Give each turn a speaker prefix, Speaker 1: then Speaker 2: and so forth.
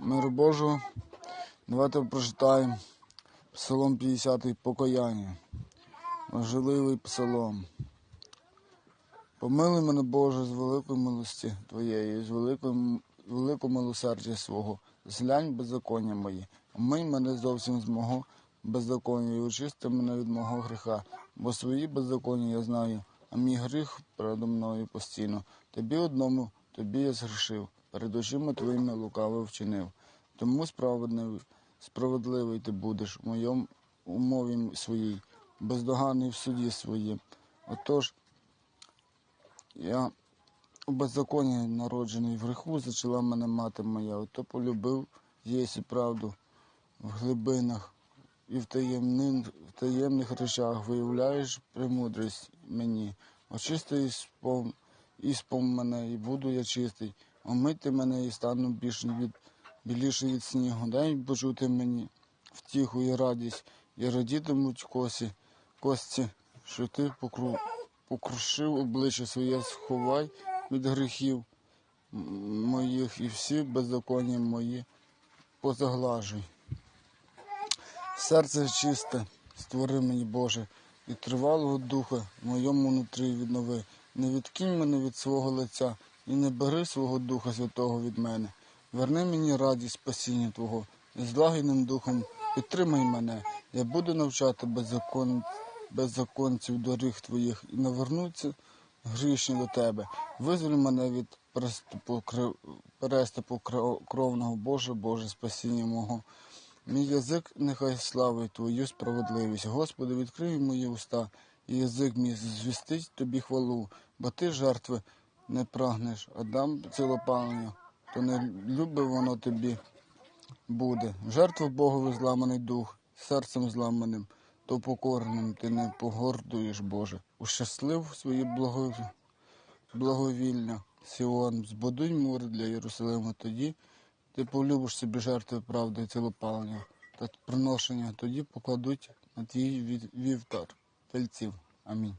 Speaker 1: Миру Божого. Давайте прочитаємо Псалом 50 покаяння. Важливий псалом. Помилуй мене, Боже, з великої милості Твоєї, з великої, великого милосердя свого, зглянь беззаконня мої, омий мене зовсім з мого беззаконня і очисти мене від мого гріха, бо свої беззаконня я знаю, а мій гріх передо мною постійно. Тобі одному, тобі я згрішив, перед очима твоїми лукаво вчинив. Тому справедливий, справедливий ти будеш у моєму умові своїй, бездоганний в суді своїм. Отож, я у беззаконні народжений в греху зачала мене мати моя, ото полюбив єсі правду в глибинах і в, таємних, в таємних речах виявляєш премудрість мені. Очисти і спом, і спом мене, і буду я чистий. Омити мене і стану більш від, біліший від снігу. Дай почути мені втіху і радість, і радітимуть косі, кості, що ти покру, покрушив обличчя своє, сховай від гріхів моїх і всі беззаконня мої позаглажуй. Серце чисте, створи мені, Боже, і тривалого духа в моєму нутрі віднови. Не відкинь мене від свого лиця і не бери свого Духа Святого від мене. Верни мені радість спасіння Твого, і з лагідним духом підтримай мене. Я буду навчати беззакон... беззаконців доріг Твоїх і навернуться грішні до Тебе. Визволь мене від переступу, крив... переступу кровного Боже, Боже, спасіння мого. Мій язик нехай славить Твою справедливість. Господи, відкрий мої уста, і язик мій звістить Тобі хвалу, бо Ти жертви не прагнеш, а дам цілопалення, то не любить воно тобі буде. Жертва Богові зламаний дух, серцем зламаним, то покорним ти не погордуєш, Боже. Ущаслив свої благо... благовільня, Сіон, збудуй мури для Єрусалима тоді. Ти полюбиш собі жертви правди цілопалення та приношення, тоді покладуть на твій вів- вівтар тельців. Амінь.